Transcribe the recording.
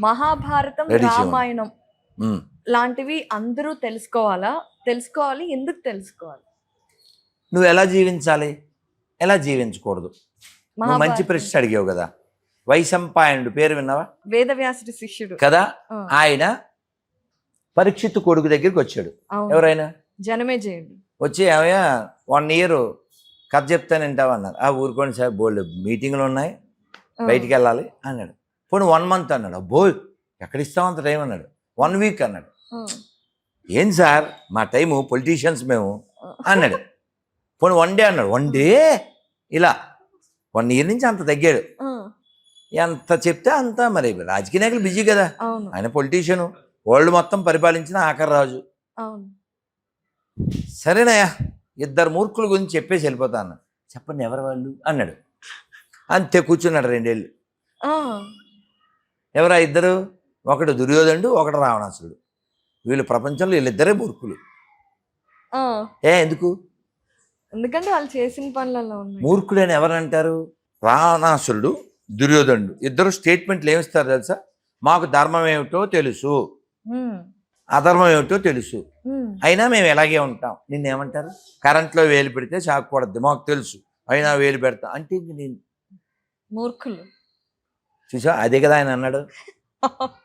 మహాభారతం. రామాయణం. లాంటివి అందరూ తెలుసుకోవాలా? తెలుసుకోవాలి ఎందుకు తెలుసుకోవాలి? నువ్వు ఎలా జీవించాలి? ఎలా జీవించకూడదు? నువ్వు మంచి. ప్రశ్న అడిగావు కదా. వైశంపాయనుడు పేరు విన్నావా? వేదవ్యాసుడి శిష్యుడు. కదా? ఆయన పరీక్షిత్ కొడుకు దగ్గరికి వచ్చాడు. ఎవరైనా? జనమే చేయండి. వచ్చి ఏమయ్యా వన్ ఇయర్ కథ చెప్తాను వింటావా? అన్నారు. ఆ ఊరుకోండి సార్ బోల్డ్ మీటింగ్లు ఉన్నాయి. బయటికి వెళ్ళాలి అన్నాడు. పోనీ వన్ మంత్ అన్నాడు. అబ్బో ఎక్కడ ఇస్తాం అంత టైం అన్నాడు. వన్ వీక్ అన్నాడు. ఏం సార్? మా టైము పొలిటీషియన్స్ మేము అన్నాడు. పోనీ వన్ డే అన్నాడు. One day? ఇలా. వన్ ఇయర్ నుంచి అంత తగ్గాడు. ఎంత చెప్తే అంత మరి రాజకీయ నాయకులు బిజీ కదా. ఆయన పొలిటీషియను. వరల్డ్ మొత్తం పరిపాలించిన ఆఖరి రాజు. సరేనయ్యా ఇద్దరు మూర్ఖుల గురించి చెప్పేసి వెళ్ళిపోతా అన్న చెప్పండి ఎవరు వాళ్ళు? అన్నాడు. అంతే కూర్చున్నాడు రెండేళ్ళు. ఎవరా ఇద్దరు? ఒకడు దుర్యోధనుడు ఒకడు రావణాసురుడు. వీళ్ళు ప్రపంచంలో వీళ్ళిద్దరే మూర్ఖులు. ఏ ఎందుకు? ఎందుకంటే వాళ్ళు చేసిన పనులలో మూర్ఖుడు అని ఎవరంటారు? రావణాసురుడు దుర్యోధనుడు. ఇద్దరు స్టేట్మెంట్లు ఏమిస్తారు తెలుసా? మాకు ధర్మం ఏమిటో తెలుసు. అధర్మం ఏమిటో తెలుసు. అయినా మేము ఇలాగే ఉంటాం. నిన్నేమంటారు కరెంట్లో వేలు పెడితే చాకూడదు మాకు తెలుసు. అయినా వేలు పెడతా అంటే నేను మూర్ఖులు. చూసా అదే కదా ఆయన అన్నాడు.